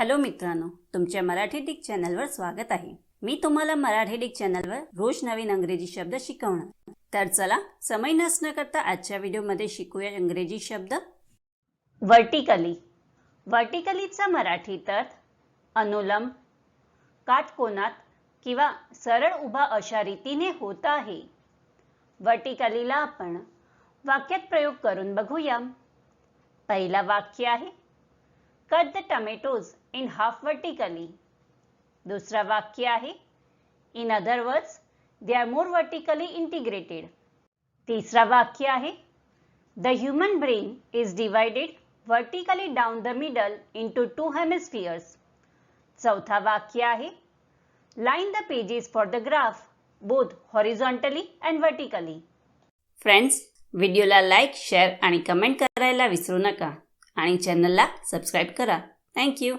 Hello मित्रांनो तुमच्या Marathi Dick चॅनलवर स्वागत आहे. मी तुम्हाला मराठी डिक चॅनलवर रोज नवीन अंग्रेजी शब्द शिकवणार. तर चला समय नसणं करता आजच्या व्हिडिओमध्ये शिकूया इंग्रजी शब्द. वर्टिकली. वर्टिकलीचा मराठीत अर्थ अनुलंब काटकोनात किंवा सरळ उभा अशा रीतीने होत आहे. वर्टिकलीला आपण वाक्यात प्रयोग करून बघूया. पहिला वाक्य आहे cut the tomatoes in half vertically दुसरं वाक्य आहे. In other words they are more vertically integrated तिसरा वाक्य आहे. The human brain is divided vertically down the middle into two hemispheres चौथा वाक्य आहे. Line the pages for the graph both horizontally and vertically friends व्हिडिओला like share आणि comment करायला विसरू नका. आणि चॅनलला सबस्क्राईब करा. थँक्यू